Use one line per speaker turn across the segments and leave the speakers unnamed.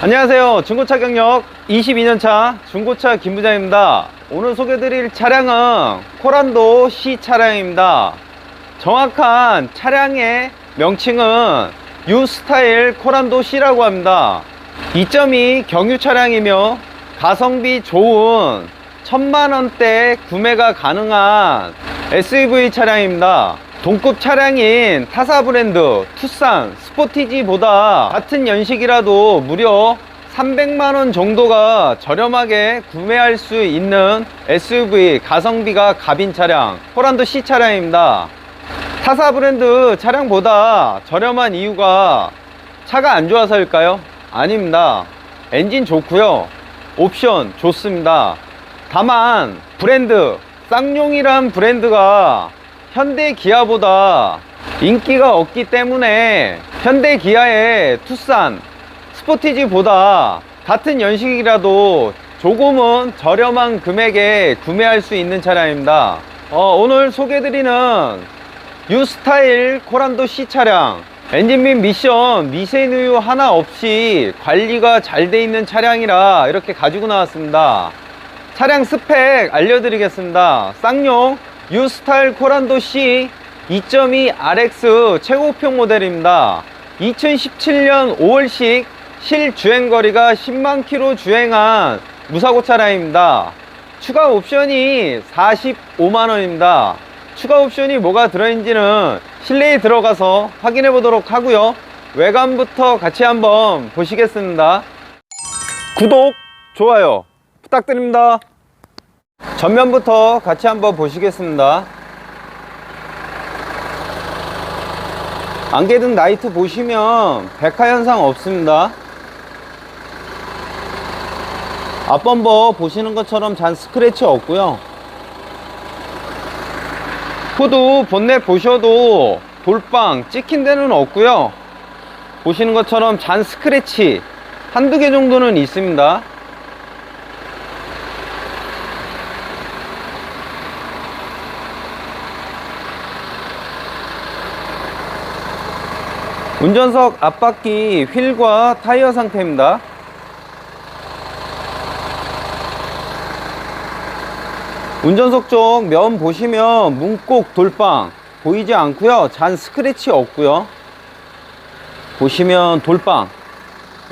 안녕하세요. 중고차 경력 22년차 중고차 김부장입니다. 오늘 소개드릴 차량은 코란도 C 차량입니다. 정확한 차량의 명칭은 U 스타일 코란도 C라고 합니다. 2.2 경유 차량이며 가성비 좋은 천만원대 구매가 가능한 SUV 차량입니다. 동급 차량인 타사 브랜드 투싼 스포티지보다 같은 연식이라도 무려 300만원 정도가 저렴하게 구매할 수 있는 SUV 가성비가 갑인 차량 호란도 C 차량입니다. 타사 브랜드 차량보다 저렴한 이유가 차가 안 좋아서일까요? 아닙니다. 엔진 좋고요. 옵션 좋습니다. 다만 브랜드 쌍용이란 브랜드가 현대 기아보다 인기가 없기 때문에 현대 기아의 투싼 스포티지보다 같은 연식이라도 조금은 저렴한 금액에 구매할 수 있는 차량입니다. 어, 오늘 소개드리는 유스타일 코란도 C 차량 엔진 및 미션 미세누 유 하나 없이 관리가 잘 돼 있는 차량이라 이렇게 가지고 나왔습니다. 차량 스펙 알려드리겠습니다. 쌍용 유스타일 코란도 C 2.2 RX 최고평 모델입니다. 2017년 5월식 실주행 거리가 10만 킬로 주행한 무사고 차량입니다. 추가 옵션이 45만 원입니다. 추가 옵션이 뭐가 들어있는지는 실내에 들어가서 확인해 보도록 하고요. 외관부터 같이 한번 보시겠습니다. 구독, 좋아요 부탁드립니다. 전면부터 같이 한번 보시겠습니다. 안개등 라이트 보시면 백화 현상 없습니다. 앞범버 보시는 것처럼 잔 스크래치 없고요. 후드 본넷 보셔도 돌빵 찍힌 데는 없고요. 보시는 것처럼 잔 스크래치 한두 개 정도는 있습니다. 운전석 앞바퀴 휠과 타이어 상태입니다. 운전석 쪽 면 보시면 문콕 돌빵 보이지 않고요. 잔 스크래치 없고요. 보시면 돌빵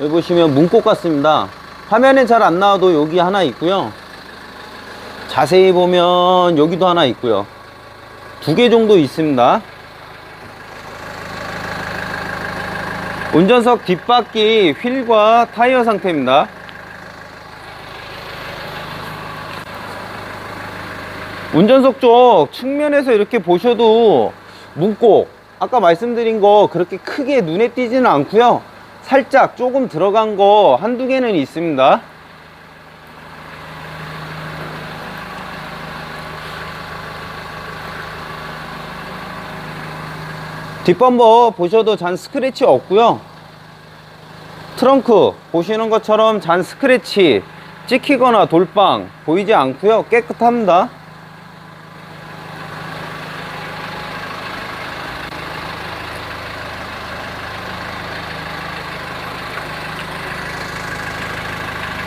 여기 보시면 문콕 같습니다. 화면에 잘 안 나와도 여기 하나 있고요. 자세히 보면 여기도 하나 있고요. 두 개 정도 있습니다. 운전석 뒷바퀴 휠과 타이어 상태입니다. 운전석 쪽 측면에서 이렇게 보셔도 문콕 아까 말씀드린 거 그렇게 크게 눈에 띄지는 않고요. 살짝 조금 들어간 거 한두 개는 있습니다. 뒷범버 보셔도 잔 스크래치 없고요. 트렁크 보시는 것처럼 잔 스크래치 찍히거나 돌빵 보이지 않고요. 깨끗합니다.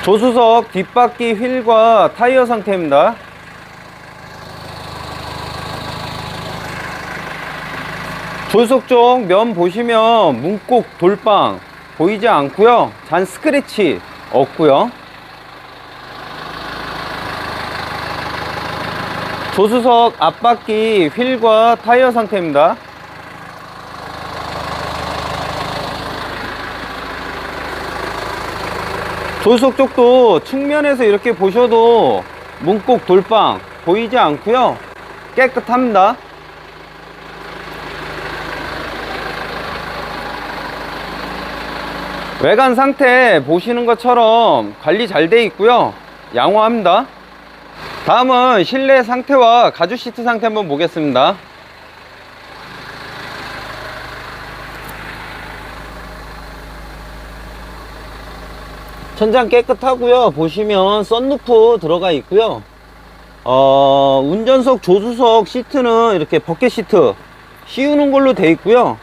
조수석 뒷바퀴 휠과 타이어 상태입니다 조수석 쪽면 보시면 문콕 돌빵 보이지 않고요. 잔 스크래치 없고요. 조수석 앞바퀴 휠과 타이어 상태입니다. 조수석 쪽도 측면에서 이렇게 보셔도 문콕 돌빵 보이지 않고요. 깨끗합니다 외관 상태 보시는 것처럼 관리 잘 돼 있고요. 양호합니다. 다음은 실내 상태와 가죽 시트 상태 한번 보겠습니다. 천장 깨끗하고요. 보시면 썬루프 들어가 있고요. 어, 운전석 조수석 시트는 이렇게 버켓 시트 씌우는 걸로 돼 있고요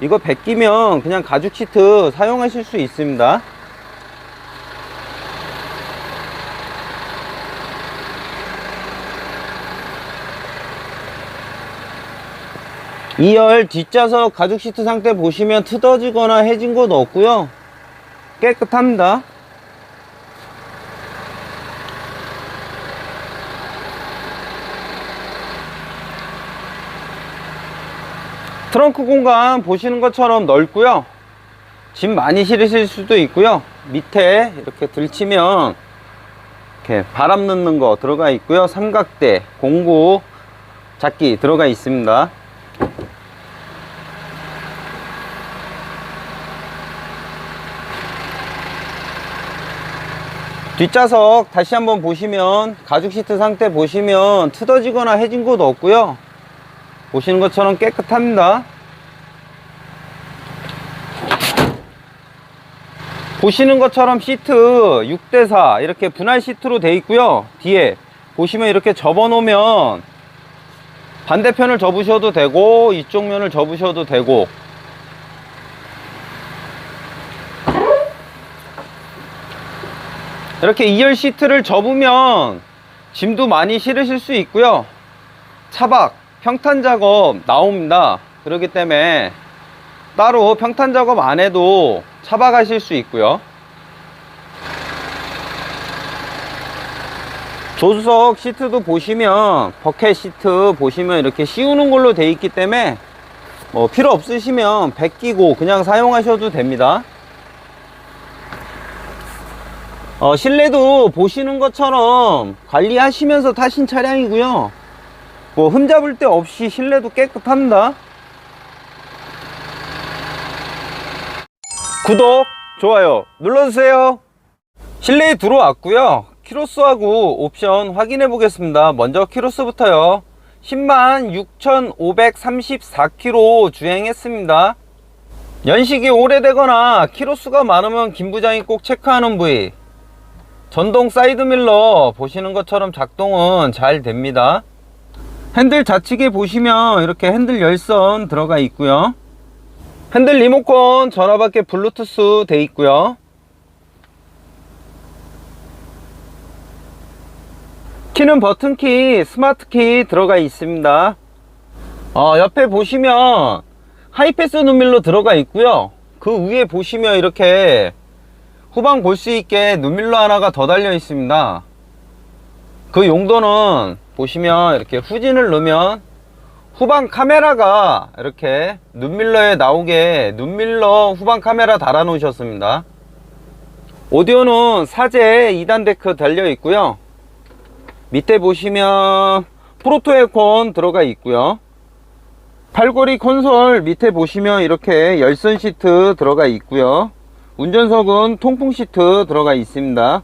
이거 100끼면 그냥 가죽 시트 사용하실 수 있습니다. 2열 뒷좌석 가죽 시트 상태 보시면 트어지거나 해진 곳 없고요. 깨끗합니다. 트렁크 공간 보시는 것처럼 넓고요. 짐 많이 실으실 수도 있고요. 밑에 이렇게 들치면 이렇게 바람 넣는 거 들어가 있고요. 삼각대 공구 잡기 들어가 있습니다. 뒷좌석 다시 한번 보시면 가죽 시트 상태 보시면 트어지거나 해진 곳 없고요 보시는 것처럼 깨끗합니다. 보시는 것처럼 시트 6대4 이렇게 분할 시트로 되어 있고요. 뒤에 보시면 이렇게 접어 놓으면 반대편을 접으셔도 되고 이쪽 면을 접으셔도 되고. 이렇게 2열 시트를 접으면 짐도 많이 실으실 수 있고요. 차박 평탄 작업 나옵니다. 그렇기 때문에 따로 평탄 작업 안 해도 차박하실 수 있고요. 조수석 시트도 보시면 버켓 시트 보시면 이렇게 씌우는 걸로 되어 있기 때문에 뭐 필요 없으시면 벗기고 그냥 사용하셔도 됩니다. 어, 실내도 보시는 것처럼 관리하시면서 타신 차량이고요 뭐 흠잡을 데 없이 실내도 깨끗합니다. 구독 좋아요 눌러주세요. 실내에 들어왔고요. 키로수하고 옵션 확인해 보겠습니다. 먼저 키로수부터요. 10만 6534km 주행했습니다. 연식이 오래되거나 키로수가 많으면 김 부장이 꼭 체크하는 부위. 전동 사이드밀러 보시는 것처럼 작동은 잘 됩니다 핸들 좌측에 보시면 이렇게 핸들 열선 들어가 있고요. 핸들 리모컨 전화밖에 블루투스 돼 있고요. 키는 버튼키 스마트키 들어가 있습니다. 어, 옆에 보시면 하이패스 눈밀로 들어가 있고요. 그 위에 보시면 이렇게 후방 볼 수 있게 눈밀로 하나가 더 달려 있습니다. 그 용도는 보시면 이렇게 후진을 넣으면 후방 카메라가 이렇게 눈밀러에 나오게 눈밀러 후방 카메라 달아 놓으셨습니다. 오디오는 사제 2단 데크 달려 있고요. 밑에 보시면 프로토 에어컨 들어가 있고요. 팔걸이 콘솔 밑에 보시면 이렇게 열선 시트 들어가 있고요. 운전석은 통풍 시트 들어가 있습니다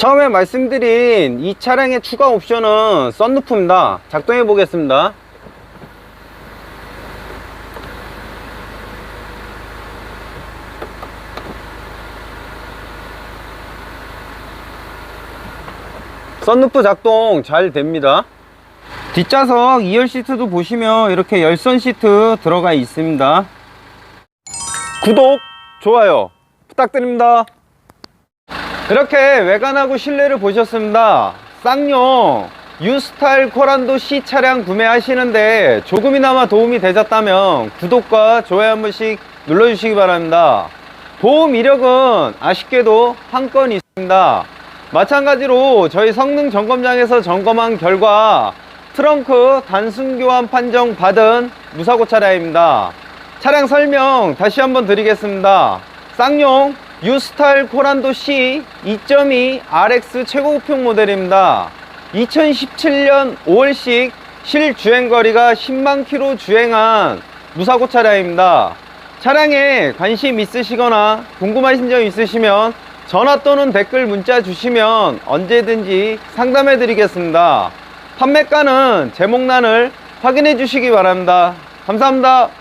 처음에 말씀드린 이 차량의 추가 옵션은 썬루프입니다. 작동해 보겠습니다. 썬루프 작동 잘 됩니다. 뒷좌석 2열 시트도 보시면 이렇게 열선 시트 들어가 있습니다. 구독 좋아요 부탁드립니다 이렇게 외관하고 실내를 보셨습니다. 쌍용 유스타일 코란도 C 차량 구매하시는데 조금이나마 도움이 되셨다면 구독과 좋아요 한 번씩 눌러주시기 바랍니다. 보험 이력은 아쉽게도 한 건 있습니다. 마찬가지로 저희 성능 점검장에서 점검한 결과 트렁크 단순 교환 판정 받은 무사고 차량입니다. 차량 설명 다시 한번 드리겠습니다. 쌍용 유스타일 코란도 C 2.2 RX 최고급형 모델입니다. 2017년 5월식 실주행거리가 10만 킬로 주행한 무사고 차량입니다. 차량에 관심 있으시거나 궁금하신 점 있으시면 전화 또는 댓글 문자 주시면 언제든지 상담해 드리겠습니다. 판매가는 제목란을 확인해 주시기 바랍니다. 감사합니다